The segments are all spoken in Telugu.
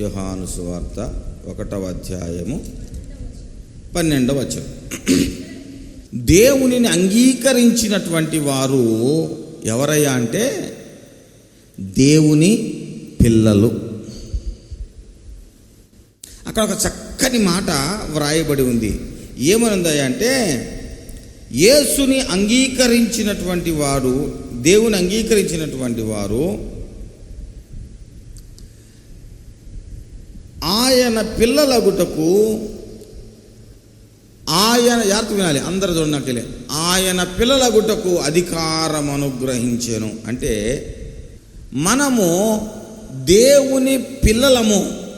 యోహాను సువార్త ఒకటవ అధ్యాయము పన్నెండవ వచనం. దేవునిని అంగీకరించినటువంటి వారు ఎవరయ్యా అంటే దేవుని పిల్లలు. అక్కడ ఒక చక్కని మాట వ్రాయబడి ఉంది. ఏమనుందయ్యా అంటే యేసుని అంగీకరించినటువంటి వారు దేవుని అంగీకరించినటువంటి వారు ఆయన పిల్లలగుటకు ఆయన యాత్ర వినాలి అందరు చూడనట్లే ఆయన పిల్లలగుటకు అధికారం అనుగ్రహించాను అంటే మనము దేవుని పిల్లలము.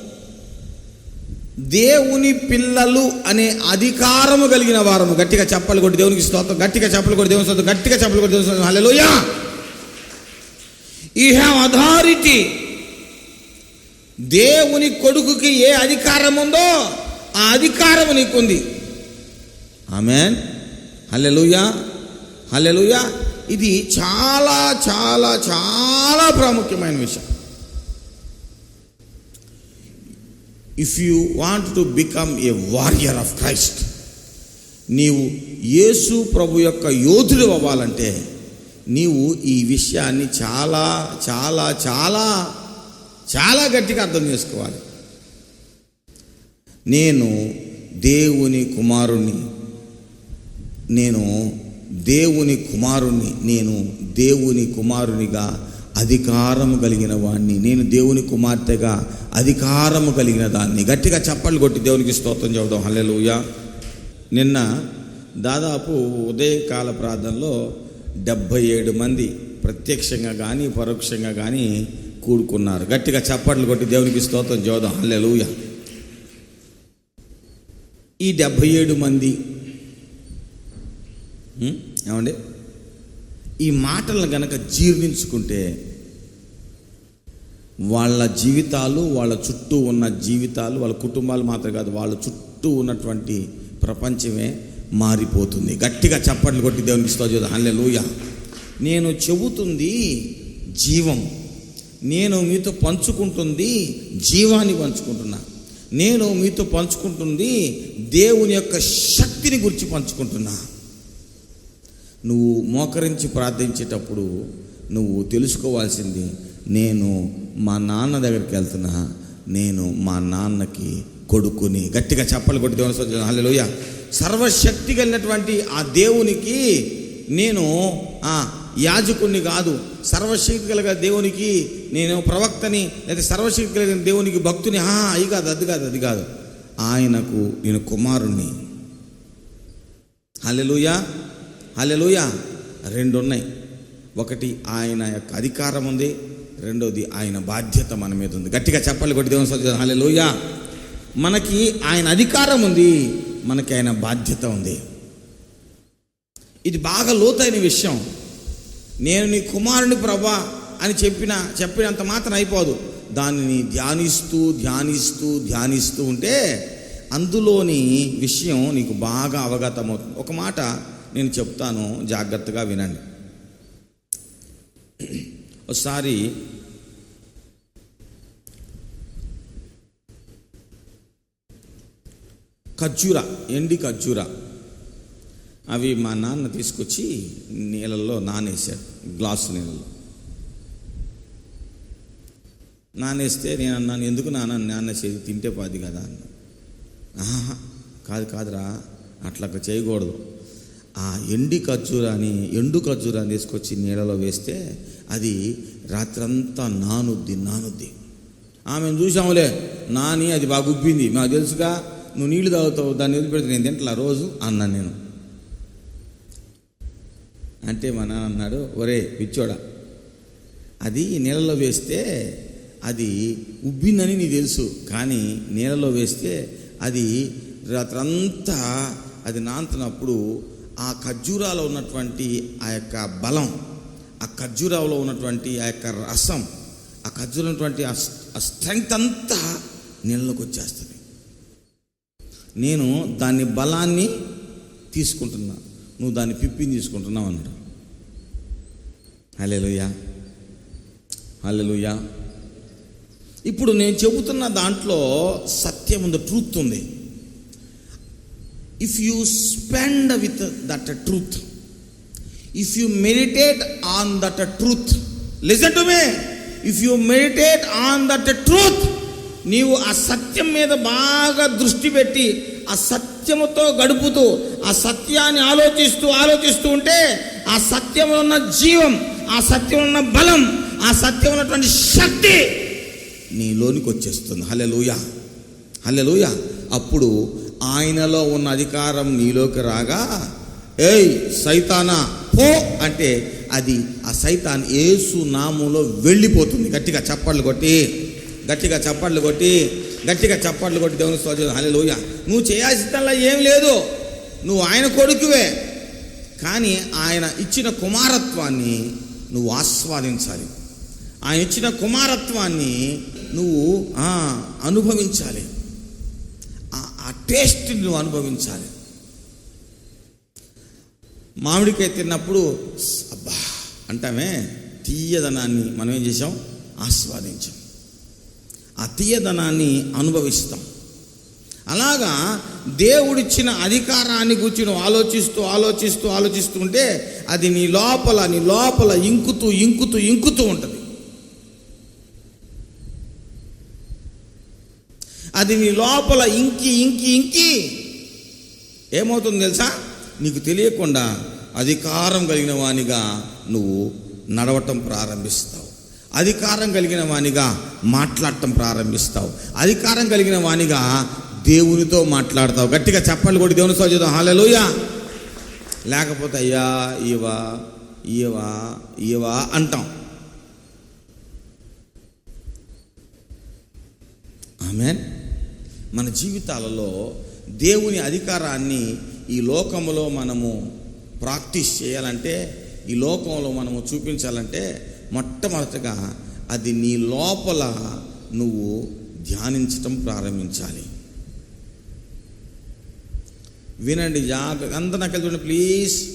దేవుని పిల్లలు అనే అధికారము కలిగిన వారము. గట్టిగా చెప్పలు కొట్టి దేవునికి స్తోత్రం గట్టిగా చెప్పలు కొట్టి దేవుని స్తోత్రం గట్టిగా చెప్పలు కొట్టి దేవుని స్తోత్రం. హలో ఈ హ్యావ్ అథారిటీ దేవుని కొడుకుకి ఏ అధికారం ఉందో ఆ అధికారం నీకుంది. ఆమెన్. హల్లెలుయా. హల్లెలుయా. ఇది చాలా చాలా చాలా ప్రాముఖ్యమైన విషయం. If you want to become a warrior of Christ నీవు యేసు ప్రభు యొక్క యోధుడు అవ్వాలంటే నీవు ఈ విషయాన్ని చాలా చాలా చాలా చాలా గట్టిగా అర్థం చేసుకోవాలి. నేను దేవుని కుమారుణ్ణి నేను దేవుని కుమారుణ్ణి నేను దేవుని కుమారునిగా అధికారము కలిగిన వాణ్ణి నేను దేవుని కుమార్తెగా అధికారము కలిగిన దాన్ని. గట్టిగా చప్పట్లు కొట్టి దేవునికి స్తోత్రం చెబుదాం. హల్లెలూయా. నిన్న దాదాపు ఉదయకాల ప్రార్థనలో డెబ్భై ఏడు మంది ప్రత్యక్షంగా కానీ పరోక్షంగా కానీ కూడుకున్నారు. గట్టిగా చప్పట్లు కొట్టి దేవునికి స్తోత్రం చెబుదాం. హల్లెలూయ. ఈ డెబ్భై ఏడు మంది ఏమండి? ఈ మాటలను గనక జీర్ణించుకుంటే వాళ్ళ జీవితాలు వాళ్ళ చుట్టూ ఉన్న జీవితాలు వాళ్ళ కుటుంబాలు మాత్రం కాదు వాళ్ళ చుట్టూ ఉన్నటువంటి ప్రపంచమే మారిపోతుంది. గట్టిగా చప్పట్లు కొట్టి దేవునికి స్తోత్రం హల్లెలూయ. నేను చెబుతుంది జీవం. నేను మీతో పంచుకుంటుంది జీవాన్ని పంచుకుంటున్నా. నేను మీతో పంచుకుంటుంది దేవుని యొక్క శక్తిని గురించి పంచుకుంటున్నా. నువ్వు మోకరించి ప్రార్థించేటప్పుడు నువ్వు తెలుసుకోవాల్సింది నేను మా నాన్న దగ్గరికి వెళ్తున్నా. నేను మా నాన్నకి కొడుకుని గట్టిగా చెప్పలు కొట్టి దేవుని హల్లెలూయా. సర్వశక్తి కలిగినటువంటి ఆ దేవునికి నేను యాజకుణ్ణి కాదు సర్వశక్తి కలిగిన దేవునికి నేను ప్రవక్తని లేదా సర్వశక్తి కలిగిన దేవునికి భక్తుని హా అది కాదు అది కాదు అది కాదు. ఆయనకు నేను కుమారుణ్ణి. హలెలుయా హలెలుయా రెండు ఉన్నాయి ఒకటి ఆయన యొక్క అధికారం ఉంది రెండోది ఆయన బాధ్యత మన మీద ఉంది. గట్టిగా చెప్పాలి కొట్టి దేవుని స్తోత్రం. హలెలుయా మనకి ఆయన అధికారం ఉంది మనకి ఆయన బాధ్యత ఉంది. ఇది బాగా లోతైన విషయం. నేను నీ కుమారుని ప్రభా అని చెప్పిన చెప్పినంత మాత్రం అయిపోదు. దానిని ధ్యానిస్తూ ధ్యానిస్తూ ధ్యానిస్తూ ఉంటే అందులోని విషయం నీకు బాగా అవగతమవుతుంది. ఒక మాట నేను చెప్తాను జాగ్రత్తగా వినండి. ఒకసారి ఖర్జూర ఎండి ఖర్జూర. అవి మా నాన్న తీసుకొచ్చి నీళ్ళల్లో నానేశాడు. గ్లాసు నీళ్ళలో నానేస్తే నేను అన్నాను ఎందుకు నాన్న నాన్న చేసి తింటే పాది కదా అన్న. ఆహా కాదు కాదురా అట్లా చేయకూడదు. ఆ ఎండి ఖర్జూరాన్ని ఎండు ఖర్జూరాన్ని తీసుకొచ్చి నీళ్ళలో వేస్తే అది రాత్రంతా నానుద్ది నానుద్ది. ఆమెను చూసాములే నాని అది బాగా ఉబ్బింది. మాకు తెలుసుగా నువ్వు నీళ్ళు తాగుతావు దాన్ని వదిలిపెడితే నేను తింటలా రోజు? అన్నాను నేను. అంటే మా నాన్న అన్నాడు ఒరే పిచ్చోడా అది నీళ్ళలో వేస్తే అది ఉబ్బిందని నీకు తెలుసు కానీ నీళ్ళలో వేస్తే అది రాత్రంతా అది నాంతున్నప్పుడు ఆ ఖర్జూరాలో ఉన్నటువంటి ఆ యొక్క బలం ఆ ఖర్జూరాలో ఉన్నటువంటి ఆ యొక్క రసం ఆ ఖర్జూరం ఉన్నటువంటి ఆ స్ట్రెంగ్త్ అంతా నీళ్ళలోకి వచ్చేస్తుంది. నేను దాని బలాన్ని తీసుకుంటున్నాను నువ్వు దాన్ని పిప్పిని తీసుకుంటున్నావు అన్నాడు. హల్లెలూయా. హల్లెలూయా. ఇప్పుడు నేను చెబుతున్న దాంట్లో సత్యం ఉంది ట్రూత్ ఉంది. If you spend with that truth if you meditate on that truth listen to me if you meditate on that truth నీవు ఆ సత్యం మీద బాగా దృష్టి పెట్టి ఆ సత్యముతో గడుపుతూ ఆ సత్యాన్ని ఆలోచిస్తూ ఆలోచిస్తూ ఉంటే ఆ సత్యంలో ఉన్న జీవం ఆ సత్యం ఉన్న బలం ఆ సత్యం ఉన్నటువంటి శక్తి నీలోనికి వచ్చేస్తుంది. హలెలుయ హలెలుయ అప్పుడు ఆయనలో ఉన్న అధికారం నీలోకి రాగా ఏయ్ సైతానా పో అంటే అది ఆ సైతాన్ ఏసు నామంలో వెళ్ళిపోతుంది. గట్టిగా చప్పట్లు కొట్టి గట్టిగా చప్పట్లు కొట్టి గట్టిగా చప్పట్లు కొట్టి దేవుని స్తోత్రం. లోయ నువ్వు చేయాల్సిందల్లా ఏం లేదు. నువ్వు ఆయన కొడుకువే. కానీ ఆయన ఇచ్చిన కుమారత్వాన్ని నువ్వు ఆస్వాదించాలి. ఆయన ఇచ్చిన కుమారత్వాన్ని నువ్వు అనుభవించాలి. ఆ- ఆ టేస్ట్ నువ్వు అనుభవించాలి. మామిడికాయ తిన్నప్పుడు అబ్బా అంటామే తీయదనాన్ని మనం ఏం చేసాం ఆస్వాదించాం. ఆ తీయదనాన్ని అనుభవిస్తాం. అలాగా దేవుడిచ్చిన అధికారాన్ని గురించి నువ్వు ఆలోచిస్తూ ఆలోచిస్తూ ఆలోచిస్తూ ఉంటే అది నీ లోపల నీ లోపల ఇంకుతూ ఇంకుతూ ఇంకుతూ ఉంటుంది. అది నీ లోపల ఇంకి ఇంకి ఇంకి ఏమవుతుంది తెలుసా? నీకు తెలియకుండా అధికారం కలిగిన వానిగా నువ్వు నడవటం ప్రారంభిస్తావు. అధికారం కలిగిన వానిగా మాట్లాడటం ప్రారంభిస్తావు. అధికారం కలిగిన వానిగా దేవునితో మాట్లాడతావు. గట్టిగా చెప్పాలి కూడా దేవుని సోచేద్దాం హాలలోయ లేకపోతే అయ్యా ఇవా ఇవా ఇవా అంటాం. ఆమె మన జీవితాలలో దేవుని అధికారాన్ని ఈ లోకంలో మనము ప్రాక్టీస్ చేయాలంటే ఈ లోకంలో మనము చూపించాలంటే మొట్టమొదటగా అది నీ లోపల నువ్వు ధ్యానించటం ప్రారంభించాలి. వినండి జాగ్రత్త అంత నాకు చూడండి ప్లీజ్.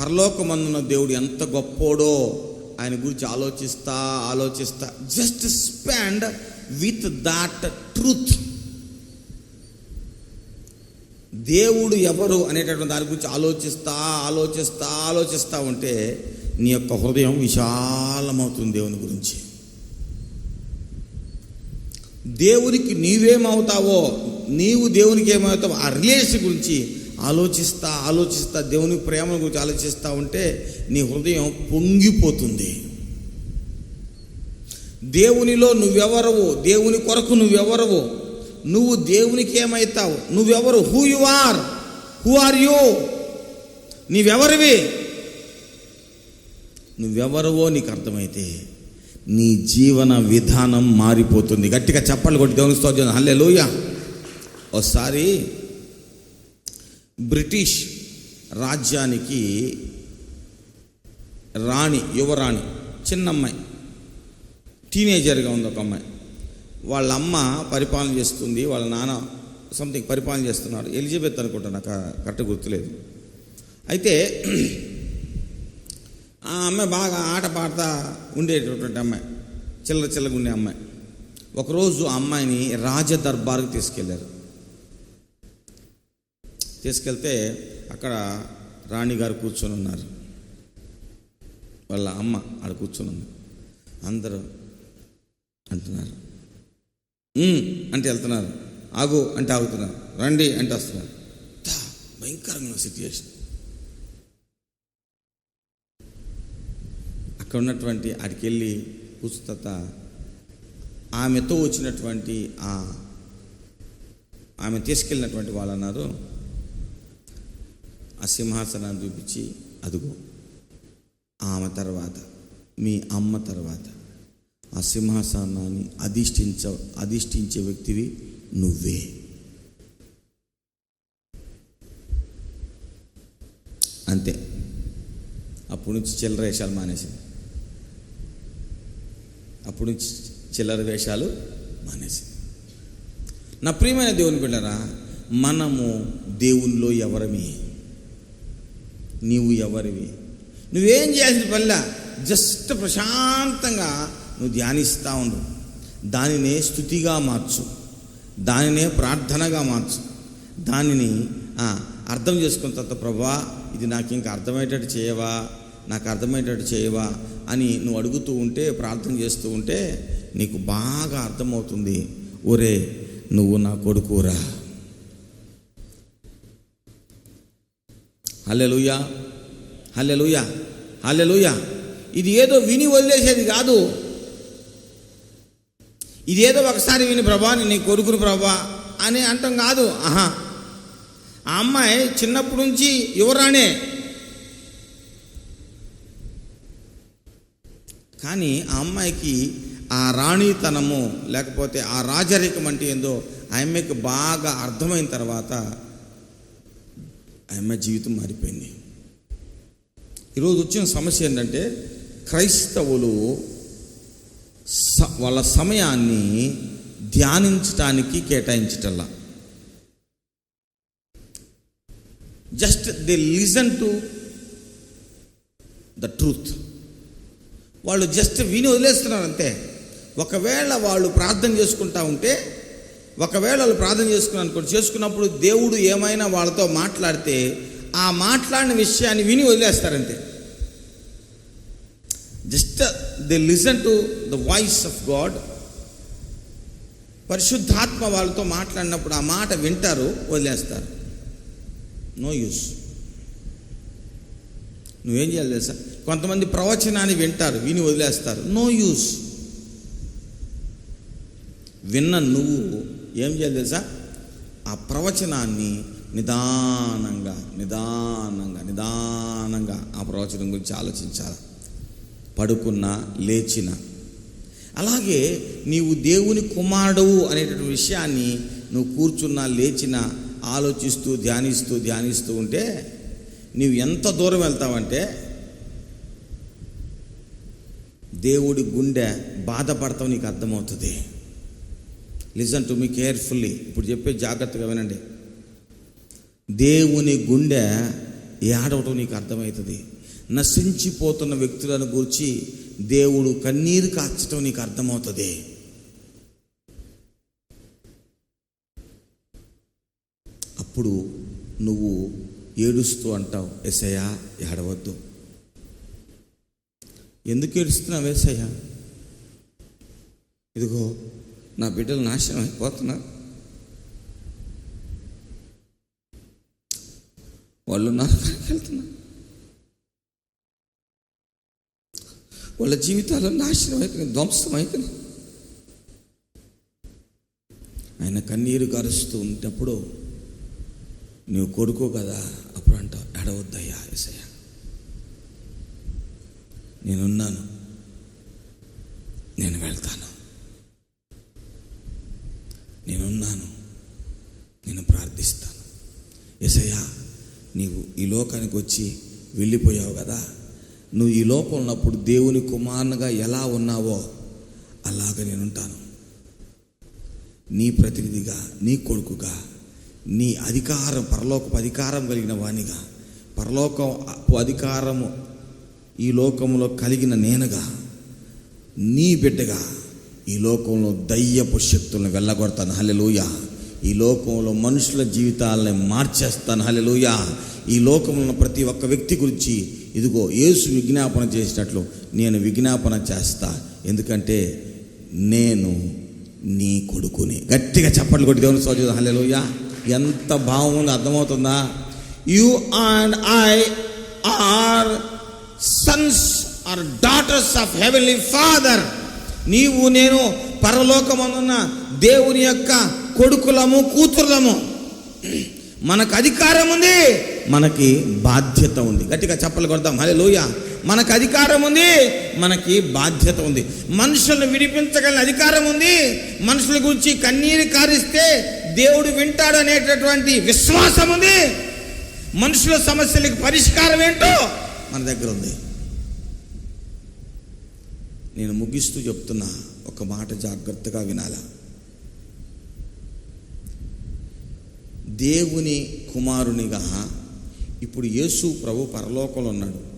పరలోకమందున్న దేవుడు ఎంత గొప్పోడో ఆయన గురించి ఆలోచిస్తా ఆలోచిస్తా just spend with that truth. దేవుడు ఎవరు అనేటటువంటి దాని గురించి ఆలోచిస్తా ఆలోచిస్తా ఆలోచిస్తా ఉంటే నీ యొక్క హృదయం విశాలమవుతుంది దేవుని గురించి. దేవునికి నీవేమవుతావో నీవు దేవునికి ఏమవుతావో ఆ రిలేషన్ గురించి ఆలోచిస్తా ఆలోచిస్తా దేవుని ప్రేమ గురించి ఆలోచిస్తా ఉంటే నీ హృదయం పొంగిపోతుంది. దేవునిలో నువ్వెవరవు దేవుని కొరకు నువ్వెవరవో నువ్వు దేవునికి ఏమవుతావు నువ్వెవరు? Who you are who are you నీవెవరివి? నువ్వెవరువో నీకు అర్థమైతే నీ జీవన విధానం మారిపోతుంది. గట్టిగా చెప్పాలి కొట్టి దేవుని స్తోత్రం హల్లే లోయ ఒకసారి బ్రిటిష్ రాజ్యానికి రాణి యువరాణి చిన్న అమ్మాయి టీనేజర్గా ఉంది ఒక అమ్మాయి. వాళ్ళ అమ్మ పరిపాలన చేస్తుంది వాళ్ళ నాన్న సంథింగ్ పరిపాలన చేస్తున్నారు. ఎలిజబెత్ అనుకుంటా నాకు కరెక్ట్ గుర్తులేదు. అయితే ఆ అమ్మాయి బాగా ఆట పాడతా ఉండేటటువంటి అమ్మాయి చిల్లర చిల్లగా ఉండే అమ్మాయి. ఒకరోజు ఆ అమ్మాయిని రాజ దర్బార్కి తీసుకెళ్ళారు తీసుకెళ్తే అక్కడ రాణిగారు కూర్చొని ఉన్నారు. వాళ్ళ అమ్మ ఆడ కూర్చొని ఉంది. అందరూ అంటున్నారు. అంటే వెళ్తున్నారు. ఆగు అంటే ఆగుతున్నారు. రండి అంటే వస్తున్నారు. భయంకరమైన సిచ్యుయేషన్ అక్కడ ఉన్నటువంటి అక్కడికి వెళ్ళి కూర్చుత ఆమెతో వచ్చినటువంటి ఆ ఆమె తీసుకెళ్ళినటువంటి వాళ్ళు అన్నారు ఆ సింహాసనాన్ని చూపించి అదుగో ఆమె తర్వాత మీ అమ్మ తర్వాత ఆ సింహాసనాన్ని అధిష్ఠించ అధిష్ఠించే వ్యక్తివి నువ్వే. అంతే. అప్పుడు నుంచి చిల్లర వేషాలు మానేసింది. అప్పుడు నుంచి చిల్లర వేషాలు మానేసింది. నా ప్రియమైన దేవుని బిడ్డరా మనము దేవునిలో ఎవరివి నీవు ఎవరివి? నువ్వేం చేయాల్సిన పనిలా? జస్ట్ ప్రశాంతంగా నువ్వు ధ్యానిస్తూ ఉండు. దానినే స్థుతిగా మార్చు. దానినే ప్రార్థనగా మార్చు. దానిని అర్థం చేసుకున్న తర్వాత ప్రభా ఇది నాకు ఇంకా అర్థమయ్యేటట్టు చేయవా? నాకు అర్థమయ్యేటట్టు చేయవా? అని నువ్వు అడుగుతూ ఉంటే ప్రార్థన చేస్తూ ఉంటే నీకు బాగా అర్థమవుతుంది. ఒరే నువ్వు నా కొడుకురా. హల్లెలూయా. హల్లెలూయా. హల్లెలూయా. ఇది ఏదో విని వదిలేసేది కాదు. ఇదేదో ఒకసారి విని ప్రభా నేను నీ కొడుకుని ప్రభా అని అంటాం కాదు. ఆహా. ఆ అమ్మాయి చిన్నప్పటి నుంచి యువరాణే. కానీ ఆ అమ్మాయికి ఆ రాణితనము లేకపోతే ఆ రాజరికం అంటే ఏందో ఆ అమ్మాయికి బాగా అర్థమైన తర్వాత ఆ అమ్మాయి జీవితం మారిపోయింది. ఈరోజు వచ్చిన సమస్య ఏంటంటే క్రైస్తవులు స- వాళ్ళ సమయాన్ని ధ్యానించటానికి కేటాయించటల్లా. Just they listen to the truth వాళ్ళు జస్ట్ విని వదిలేస్తున్నారు అంతే. ఒకవేళ వాళ్ళు ప్రార్థన చేసుకుంటా ఉంటే ఒకవేళ వాళ్ళు ప్రార్థన చేసుకున్నారు అనుకోండి చేసుకున్నప్పుడు దేవుడు ఏమైనా వాళ్ళతో మాట్లాడితే ఆ మాట్లాడిన విషయాన్ని విని వదిలేస్తారంతే. Just they listen to the voice of God పరిశుద్ధాత్మ వాళ్ళతో మాట్లాడినప్పుడు ఆ మాట వింటారు వదిలేస్తారు. నో యూస్ నువ్వేం చేయాలి తెలుసా? కొంతమంది ప్రవచనాన్ని వింటారు విని వదిలేస్తారు. నో యూస్ విన్న నువ్వు ఏం చేయాలి తెలుసా? ఆ ప్రవచనాన్ని నిదానంగా నిదానంగా నిదానంగా ఆ ప్రవచనం గురించి ఆలోచించాలి? పడుకున్నా లేచిన. అలాగే నీవు దేవుని కుమారుడవు అనేటటువంటి విషయాన్ని నువ్వు కూర్చున్నా లేచినా ఆలోచిస్తూ ధ్యానిస్తూ ధ్యానిస్తూ ఉంటే నీవు ఎంత దూరం వెళ్తావంటే దేవుడి గుండె బాధపడతావు నీకు అర్థమవుతుంది. లిజన్ టు మీ కేర్ఫుల్లీ ఇప్పుడు చెప్పే జాగ్రత్తగా వినండి. దేవుని గుండె ఏడవటం నీకు అర్థమవుతుంది. నశించిపోతున్న వ్యక్తులను గురించి దేవుడు కన్నీరు కార్చటం నీకు అర్థమవుతుంది. అప్పుడు నువ్వు ఏడుస్తూ అంటావు ఎసయ్యా ఏడవద్దు. ఎందుకు ఏడుస్తున్నావు ఏసయ్యా? ఇదిగో నా బిడ్డలు నాశనం అయిపోతున్నారు. వాళ్ళు నాకు వెళ్తున్నారు. వాళ్ళ జీవితాలు నాశనం అయిపోయింది ధ్వంసం అయిపోయింది ఆయన కన్నీరు కరుస్తూ ఉంటప్పుడు నువ్వు కొడుకో కదా? అప్పుడు అంటావు ఎడవద్దయ్యా ఎసయ్యా నేనున్నాను. నేను వెళ్తాను. నేనున్నాను. నేను ప్రార్థిస్తాను. ఎసయ్యా నీవు ఈ లోకానికి వచ్చి వెళ్ళిపోయావు కదా? నువ్వు ఈ లోపం ఉన్నప్పుడు దేవుని కుమారునిగా ఎలా ఉన్నావో అలాగ నేనుంటాను. నీ ప్రతినిధిగా నీ కొడుకుగా నీ అధికారం పరలోకపు అధికారం కలిగిన వానిగా పరలోకం అధికారము ఈ లోకంలో కలిగిన నేనుగా నీ బిడ్డగా ఈ లోకంలో దయ్యపు శక్తులను వెళ్ళగొడతాను. హల్లెలూయా. ఈ లోకంలో మనుషుల జీవితాలని మార్చేస్తాను. హల్లెలూయా. ఈ లోకంలో ప్రతి ఒక్క వ్యక్తి గురించి ఇదిగో యేసు విజ్ఞాపన చేసినట్లు నేను విజ్ఞాపన చేస్తా. ఎందుకంటే నేను నీ కొడుకుని. గట్టిగా చప్పట్లు కొట్టి దేవుని సోదరు హల్లెలూయా. ఎంత బాగుంది అర్థమవుతుందా? You and I are sons or daughters of heavenly father నీవు నేను పరలోకమందున్న దేవుని యొక్క కొడుకులము కూతుర్లము. మనకు అధికారం ఉంది మనకి బాధ్యత ఉంది. గట్టిగా చెప్పలు కొడతాం హలే లోయ మనకు అధికారం ఉంది మనకి బాధ్యత ఉంది. మనుషులను విడిపించగలిగిన అధికారం ఉంది. మనుషుల గురించి కన్నీరు కారిస్తే దేవుడు వింటాడు అనేటటువంటి విశ్వాసం ఉంది. మనుషుల సమస్యలకు పరిష్కారం ఏంటో మన దగ్గర ఉంది. నేను ముగిస్తూ చెప్తున్నా ఒక మాట జాగ్రత్తగా వినాలా? దేవుని కుమారునిగా ఇప్పుడు యేసు ప్రభు పరలోకంలో ఉన్నాడు.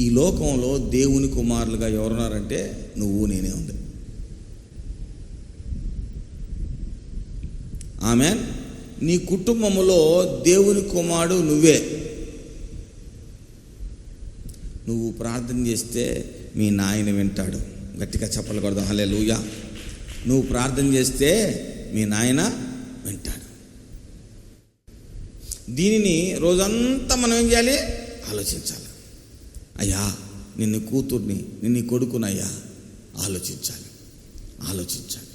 ఈ లోకంలో దేవుని కుమారులుగా ఎవరున్నారంటే నువ్వు నేనే ఉంది. ఆమె నీ కుటుంబంలో దేవుని కుమారుడు నువ్వే. నువ్వు ప్రార్థన చేస్తే మీ నాయన వింటాడు. గట్టిగా చెప్పలు కొడదాం హలే లూయా నువ్వు ప్రార్థన చేస్తే మీ నాయన వింటాడు. దీనిని రోజంతా మనం ఏం చేయాలి? ఆలోచించాలి. అయ్యా నిన్ను కూతుర్ని నిన్ను కొడుకునయ్యా ఆలోచించాలి. ఆలోచించాలి.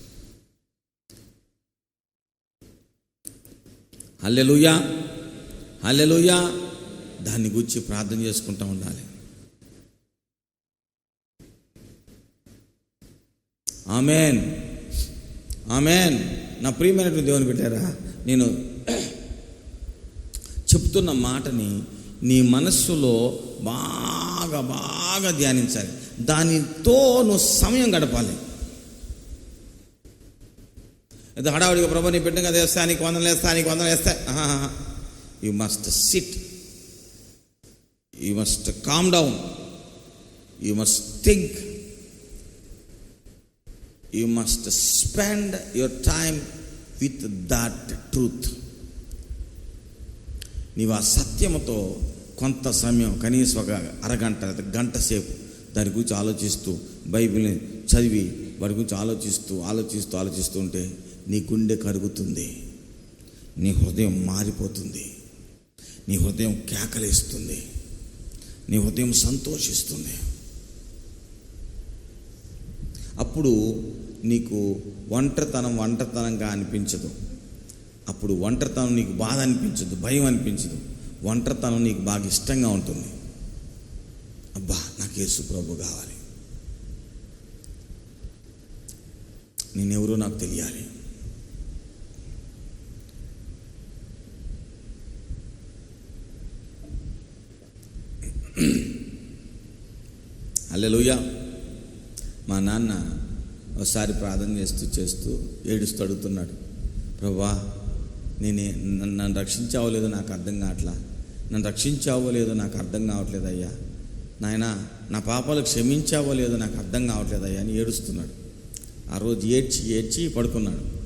హల్లెలూయా. హల్లెలూయా. దాన్ని గురించి ప్రార్థన చేసుకుంటూ ఉండాలి. ఆమెన్. ఆమెన్. నా ప్రియమైనటువంటి దేవుని పెట్టారా నేను చెప్తున్న మాటని నీ మనస్సులో బాగా బాగా ధ్యానించాలి. దానితో నువ్వు సమయం గడపాలి. ఏదో హడావుడిగా ప్రభు నీ బిడ్డగా వేస్తా నీకు వందలు వేస్తా నీకు వందలు వేస్తా. You must sit you must calm down you must think you must spend your time with that truth నీవు ఆ సత్యముతో కొంత సమయం కనీసం ఒక అరగంట గంట సేపు దాని గురించి ఆలోచిస్తూ బైబిల్ని చదివి వాటి గురించి ఆలోచిస్తూ ఆలోచిస్తూ ఆలోచిస్తూ ఉంటే నీ గుండె కరుగుతుంది. నీ హృదయం మారిపోతుంది. నీ హృదయం కేకలేస్తుంది. నీ హృదయం సంతోషిస్తుంది. అప్పుడు నీకు ఒంటరితనం ఒంటరితనంగా అనిపించదు. అప్పుడు ఒంటరితనం నీకు బాధ అనిపించదు భయం అనిపించదు. ఒంటరితనం నీకు బాగా ఇష్టంగా ఉంటుంది. అబ్బా నాకు యేసు ప్రభు కావాలి. నేనెవరో నాకు తెలియాలి. అల్లెలుయ్యా మా నాన్న ఒకసారి ప్రార్థన చేస్తూ చేస్తూ ఏడుస్తూ అడుగుతున్నాడు. ప్రభా నేనే నన్ను నన్ను రక్షించావో లేదో నాకు అర్థం కావట్లా. నన్ను రక్షించావో లేదో నాకు అర్థం కావట్లేదు అయ్యా. నాయన నా పాపాలు క్షమించావో లేదో నాకు అర్థం కావట్లేదు అయ్యా అని ఏడుస్తున్నాడు. ఆ రోజు ఏడ్చి ఏడ్చి పడుకున్నాడు.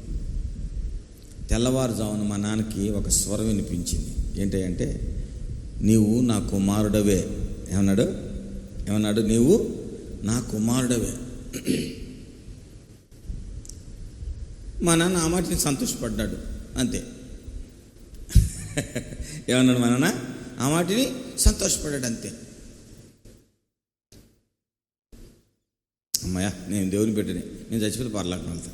తెల్లవారుజామున మా నాన్నకి ఒక స్వరం వినిపించింది. ఏంటంటే నీవు నా కుమారుడవే. ఏమన్నాడు? ఏమన్నాడు? నీవు నా కుమారుడవే. మా నాన్న ఆ మాటని సంతోషపడ్డాడు. అంతే. ఏమన్నాడు మా నాన్న ఆ మాటిని సంతోషపడ్డాడు అంతే అమ్మయ్యా నేను దేవుని పెట్టని నేను చచ్చిపోతే పర్లాకం వెళ్తా.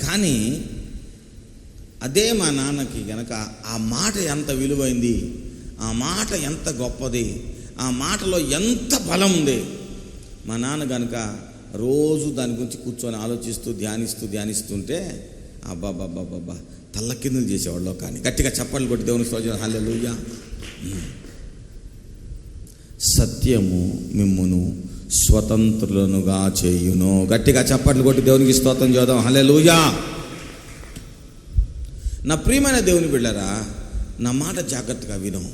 కానీ అదే మా నాన్నకి గనక ఆ మాట ఎంత విలువైంది ఆ మాట ఎంత గొప్పది ఆ మాటలో ఎంత బలం ఉంది మా నాన్న గనక రోజు దాని గురించి కూర్చొని ఆలోచిస్తూ ధ్యానిస్తూ ధ్యానిస్తుంటే అబ్బాబ్బాబ్బాబ్బా తల్ల కిందలు చేసేవాళ్ళు కానీ గట్టిగా చప్పట్లు కొట్టి దేవుని స్తోత్రం. హల్లెలూయా. సత్యము మిమ్మును స్వతంత్రులనుగా చేయును. గట్టిగా చప్పట్లు కొట్టి దేవునికి స్తోత్రం చేద్దాం. హల్లెలూయా. నా ప్రియమైన దేవుని బిళ్ళరా నా మాట జాగ్రత్తగా విను.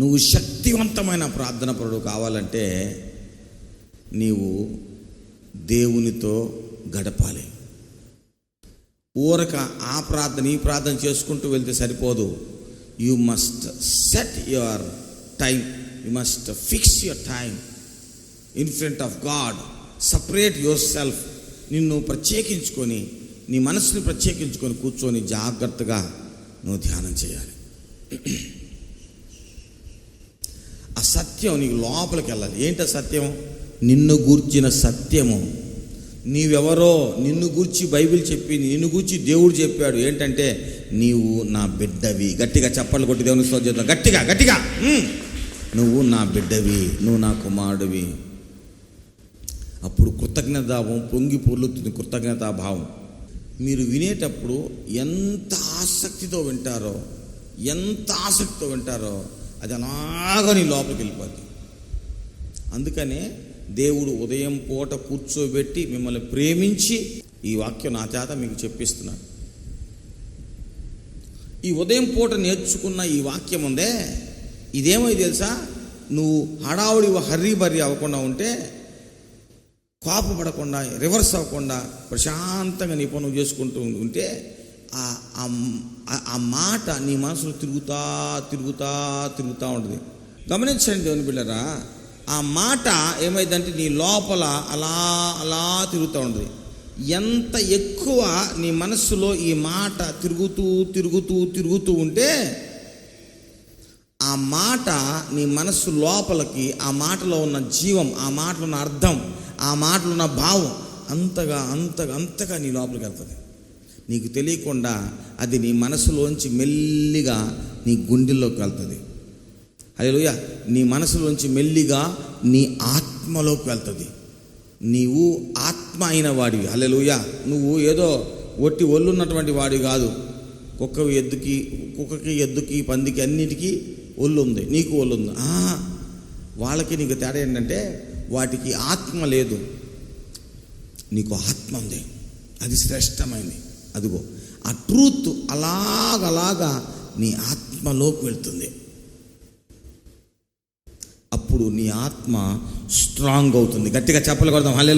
నువ్వు శక్తివంతమైన ప్రార్థన పరుడు కావాలంటే నీవు దేవునితో గడపాలి. ఊరక ఆ ప్రార్థన ఈ ప్రార్థన చేసుకుంటూ వెళ్తే సరిపోదు. You must set your time you must fix your time in front of God separate yourself నిన్ను ప్రత్యేకించుకొని నీ మనసుని ప్రత్యేకించుకొని కూర్చొని జాగ్రత్తగా నువ్వు ధ్యానం చేయాలి. ఆ సత్యం నీకు లోపలికి వెళ్ళాలి. ఏంటి ఆ సత్యం నిన్ను గూర్చిన సత్యము. నీవెవరో నిన్ను గూర్చి బైబిల్ చెప్పి నిన్ను గూర్చి దేవుడు చెప్పాడు. ఏంటంటే నీవు నా బిడ్డవి. గట్టిగా చప్పట్లు కొట్టి దేవుని స్తోత్రం గట్టిగా గట్టిగా. నువ్వు నా బిడ్డవి నువ్వు నా కుమారుడివి. అప్పుడు కృతజ్ఞతాభావం పొంగి పొర్లుతుంది కృతజ్ఞతాభావం. మీరు వినేటప్పుడు ఎంత ఆసక్తితో వింటారో ఎంత ఆసక్తితో వింటారో అది అలాగా లోపలికి వెళ్ళిపోద్ది. అందుకనే దేవుడు ఉదయం పూట కూర్చోబెట్టి మిమ్మల్ని ప్రేమించి ఈ వాక్యం నా చేత మీకు చెప్పిస్తున్నాడు. ఈ ఉదయం పూట నేర్చుకున్న ఈ వాక్యం ఉందే ఇదేమో తెలుసా? నువ్వు హడావుడి హర్రీ బర్రీ అవ్వకుండా ఉంటే కోపపడకుండా రివర్స్ అవ్వకుండా ప్రశాంతంగా నీ పనులు చేసుకుంటూ ఉంటే ఆ ఆ- ఆ మాట నీ మనసులో తిరుగుతా తిరుగుతా తిరుగుతూ ఉంటుంది. గమనించండి దేవుని బిళ్ళరా ఆ మాట ఏమైందంటే నీ లోపల అలా అలా తిరుగుతూ ఉంటుంది. ఎంత ఎక్కువ నీ మనస్సులో ఈ మాట తిరుగుతూ తిరుగుతూ తిరుగుతూ ఉంటే ఆ మాట నీ మనస్సు లోపలికి ఆ మాటలో ఉన్న జీవం ఆ మాటలో ఉన్న అర్థం ఆ మాటలో ఉన్న భావం అంతగా అంతగా అంతగా నీ లోపలికి వెళ్తుంది. నీకు తెలియకుండా అది నీ మనసులోంచి మెల్లిగా నీ గుండెల్లోకి వెళ్తుంది. అదేలుయ నీ మనసులోంచి మెల్లిగా నీ ఆత్మలోకి వెళ్తుంది. నీవు ఆత్మ అయిన వాడివి. అల్లెలుయ నువ్వు ఏదో ఒట్టి ఒళ్ళున్నటువంటి వాడి కాదు. కుక్క ఎద్దుకి కుక్కకి ఎద్దుకి పందికి అన్నిటికీ ఒళ్ళు ఉంది నీకు ఒళ్ళు ఉంది వాళ్ళకి నీకు తేడా ఏంటంటే వాటికి ఆత్మ లేదు. నీకు ఆత్మ ఉంది. అది శ్రేష్టమైంది. అదిగో ఆ ట్రూత్ అలాగలాగా నీ ఆత్మలోకి వెళ్తుంది. అప్పుడు నీ ఆత్మ స్ట్రాంగ్ అవుతుంది. గట్టిగా చెప్పలు కొడదాం. హలే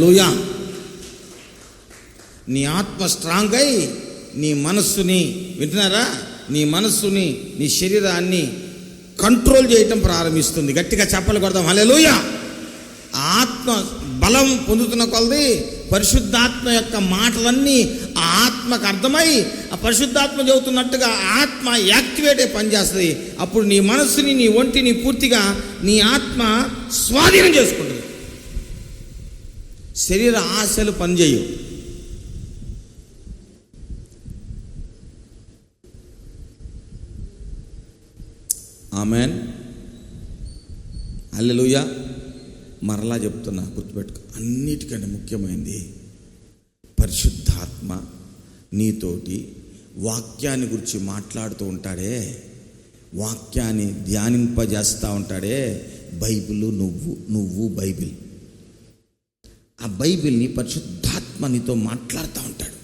నీ ఆత్మ స్ట్రాంగ్ అయి నీ మనస్సుని వింటున్నారా? నీ మనస్సుని నీ శరీరాన్ని కంట్రోల్ చేయటం ప్రారంభిస్తుంది. గట్టిగా చెప్పలు కొడదాం. హలే ఆత్మ బలం పొందుతున్న కొలది పరిశుద్ధాత్మ యొక్క మాటలన్నీ ఆ ఆత్మకు అర్థమై ఆ పరిశుద్ధాత్మ చెబుతున్నట్టుగా ఆత్మ యాక్టివేట్ అయి పనిచేస్తుంది. అప్పుడు నీ మనస్సుని నీ ఒంటిని పూర్తిగా నీ ఆత్మ స్వాధీనం చేసుకుంటుంది. శరీర ఆశలు పనిచేయవు. ఆమెన్. అల్లెలుయ మరలా చెప్తున్నా గుర్తుపెట్టుకో. అన్నిటికంటే ముఖ్యమైనది పరిశుద్ధాత్మ. నీతోటి వాక్యాన్ని గురించి మాట్లాడుతూ ఉంటాడే. వాక్యాన్ని ధ్యానింపజేస్తూ ఉంటాడే. బైబిల్ నువ్వు నువ్వు బైబిల్. ఆ బైబిల్ని పరిశుద్ధాత్మ నీతో మాట్లాడుతూ ఉంటాడు.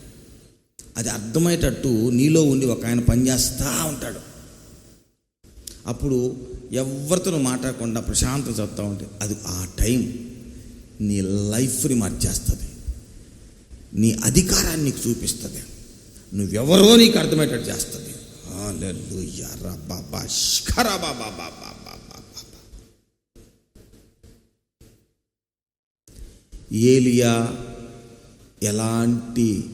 అది అర్థమయ్యేటట్టు నీలో ఉండి ఒక ఆయన పనిచేస్తూ ఉంటాడు. అప్పుడు ఎవరితో మాట్లాడకుండా ప్రశాంతం చెప్తూ ఉంటే అది ఆ టైం. నీ లైఫ్ని మార్చేస్తుంది. నీ అధికారాన్ని నీకు చూపిస్తుంది. నువ్వెవరో నీకు అర్థమయ్యేటట్టు చేస్తుంది. ఏలియా ఎలాంటి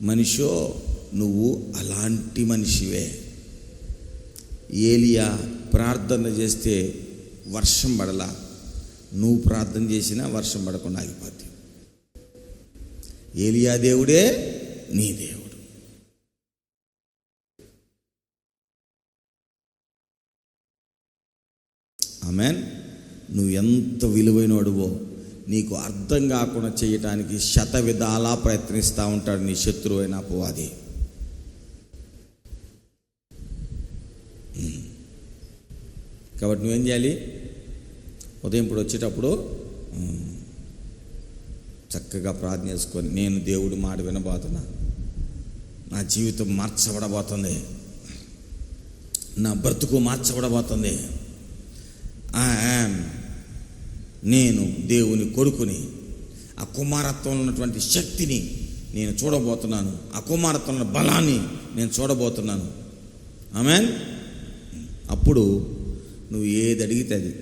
మనిషో నువ్వు అలాంటి మనిషివే. ఏలియా ప్రార్థన చేస్తే వర్షం పడలా. నువ్వు ప్రార్థన చేసినా వర్షం పడకుండా ఆగిపోద్ది ఏలియా దేవుడే నీ దేవుడు. ఆమెన్. నువ్వు ఎంత విలువైనవాడువో నీకు అర్థం కాకుండా చేయటానికి శత విధాలా ప్రయత్నిస్తూ ఉంటాడు నీ శత్రువు అయిన అపవాది. కాబట్టి నువ్వేం చేయాలి? ఉదయం ఇప్పుడు వచ్చేటప్పుడు చక్కగా ప్రార్థన చేసుకొని నేను దేవుడి మాట వినబోతున్నా. నా జీవితం మార్చబడబోతుంది. నా బ్రతుకు మార్చబడబోతుంది. నేను దేవుని కొడుకుని ఆ కుమారత్వంలో ఉన్నటువంటి శక్తిని నేను చూడబోతున్నాను. ఆ కుమారత్వంలో బలాన్ని నేను చూడబోతున్నాను. ఆమెన్ అప్పుడు నువ్వు ఏది అడిగితే అది.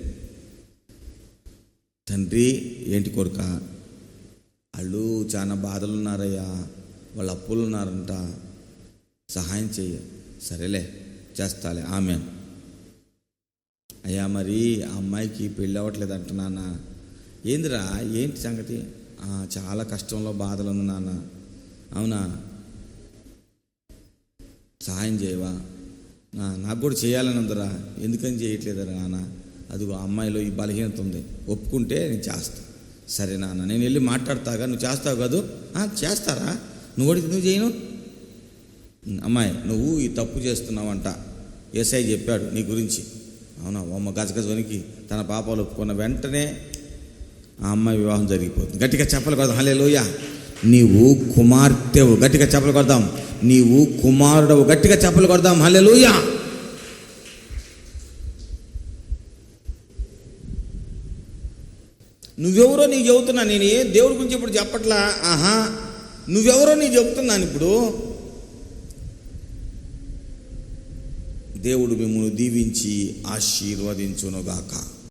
తండ్రి ఏంటి కొడుక? వాళ్ళు చాలా బాధలు ఉన్నారయ్యా వాళ్ళ అప్పులు ఉన్నారంట సహాయం చెయ్య. సరేలే చేస్తాలే. ఆమె అయ్యా మరి ఆ అమ్మాయికి పెళ్ళి అవ్వట్లేదు అంట నాన్న. ఏందిరా ఏంటి సంగతి? చాలా కష్టంలో బాధలు ఉంది నాన్న. అవునా? సహాయం చేయవా? నాకు కూడా చేయాలని ఉందిరా. ఎందుకని చేయట్లేదురా నాన్న? అదిగో ఆ అమ్మాయిలో ఈ బలహీనత ఉంది. ఒప్పుకుంటే నేను చేస్తా. సరే నాన్న నేను వెళ్ళి మాట్లాడతాగా. నువ్వు చేస్తావు కాదు? "ఆ, చేస్తారా? నువ్వు అడిగితే నువ్వు చేయను? అమ్మాయి నువ్వు ఈ తప్పు చేస్తున్నావంట. ఎస్ఐ చెప్పాడు నీ గురించి. అవునా అమ్మ గజగజ వనికి తన పాపాలు ఒప్పుకున్న వెంటనే ఆ అమ్మాయి వివాహం జరిగిపోతుంది. గట్టిగా చెప్పలు కదా హలే లోయ నీవు కుమార్తెవు. గట్టిగా చెప్పలు కొడదాం. నీవు కుమారుడవు. గట్టిగా చెప్పలు కొడదాం. హల్లెలూయా. నువ్వెవరో నీకు చెబుతున్నా నేను ఏ దేవుడి గురించి ఇప్పుడు చెప్పట్లా? ఆహా నువ్వెవరో నీకు చెబుతున్నాను ఇప్పుడు. దేవుడు మిమ్మల్ని దీవించి ఆశీర్వదించునుగాక.